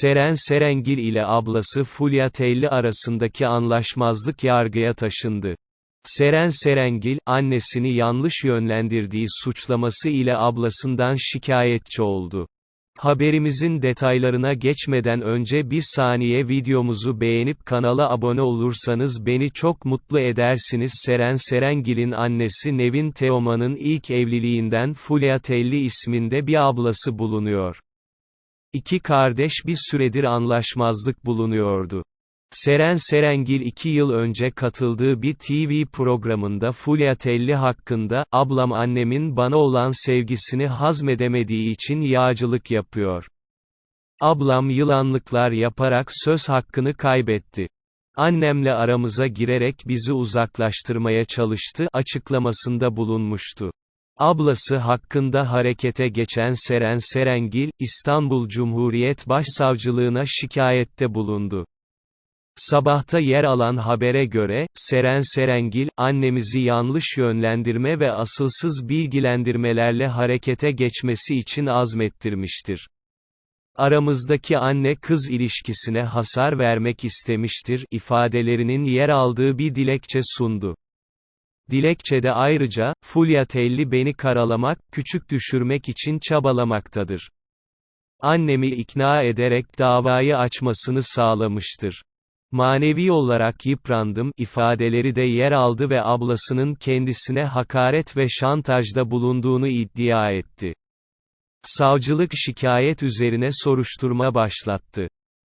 Seren Serengil ile ablası Fulya Telli arasındaki anlaşmazlık yargıya taşındı. Seren Serengil, annesini yanlış yönlendirdiği suçlaması ile ablasından şikayetçi oldu. Haberimizin detaylarına geçmeden önce bir saniye videomuzu beğenip kanala abone olursanız beni çok mutlu edersiniz. Seren Serengil'in annesi Nevin Teoman'ın ilk evliliğinden Fulya Telli isminde bir ablası bulunuyor. İki kardeş bir süredir anlaşmazlık bulunuyordu. Seren Serengil iki yıl önce katıldığı bir TV programında Fulya Telli hakkında, ablam annemin bana olan sevgisini hazmedemediği için yağcılık yapıyor. Ablam yılanlıklar yaparak söz hakkını kaybetti. Annemle aramıza girerek bizi uzaklaştırmaya çalıştı açıklamasında bulunmuştu. Ablası hakkında harekete geçen Seren Serengil, İstanbul Cumhuriyet Başsavcılığına şikayette bulundu. Sabahta yer alan habere göre, Seren Serengil, annemizi yanlış yönlendirme ve asılsız bilgilendirmelerle harekete geçmesi için azmettirmiştir. Aramızdaki anne-kız ilişkisine hasar vermek istemiştir, ifadelerinin yer aldığı bir dilekçe sundu. Dilekçede ayrıca, Fulya Telli beni karalamak, küçük düşürmek için çabalamaktadır. Annemi ikna ederek davayı açmasını sağlamıştır. Manevi olarak yıprandım ifadeleri de yer aldı ve ablasının kendisine hakaret ve şantajda bulunduğunu iddia etti. Savcılık şikayet üzerine soruşturma başlattı.